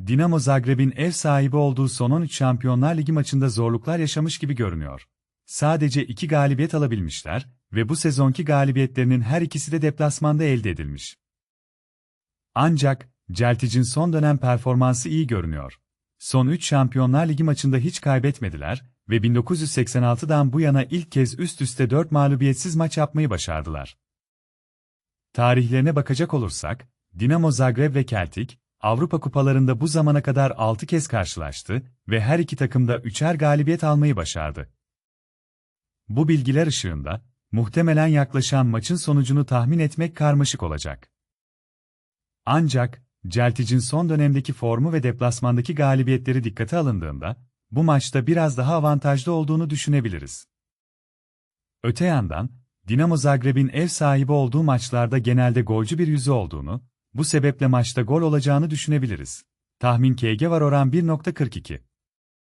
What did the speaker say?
Dinamo Zagreb'in ev sahibi olduğu son 13 Şampiyonlar Ligi maçında zorluklar yaşamış gibi görünüyor. Sadece iki galibiyet alabilmişler ve bu sezonki galibiyetlerinin her ikisi de deplasmanda elde edilmiş. Ancak, Celtic'in son dönem performansı iyi görünüyor. Son 3 Şampiyonlar Ligi maçında hiç kaybetmediler ve 1986'dan bu yana ilk kez üst üste 4 mağlubiyetsiz maç yapmayı başardılar. Tarihlerine bakacak olursak, Dinamo Zagreb ve Celtic, Avrupa kupalarında bu zamana kadar 6 kez karşılaştı ve her iki takım da üçer galibiyet almayı başardı. Bu bilgiler ışığında, muhtemelen yaklaşan maçın sonucunu tahmin etmek karmaşık olacak. Ancak, Celtic'in son dönemdeki formu ve deplasmandaki galibiyetleri dikkate alındığında, bu maçta biraz daha avantajlı olduğunu düşünebiliriz. Öte yandan, Dinamo Zagreb'in ev sahibi olduğu maçlarda genelde golcü bir yüzü olduğunu, bu sebeple maçta gol olacağını düşünebiliriz. Tahmin KG var oran 1.42.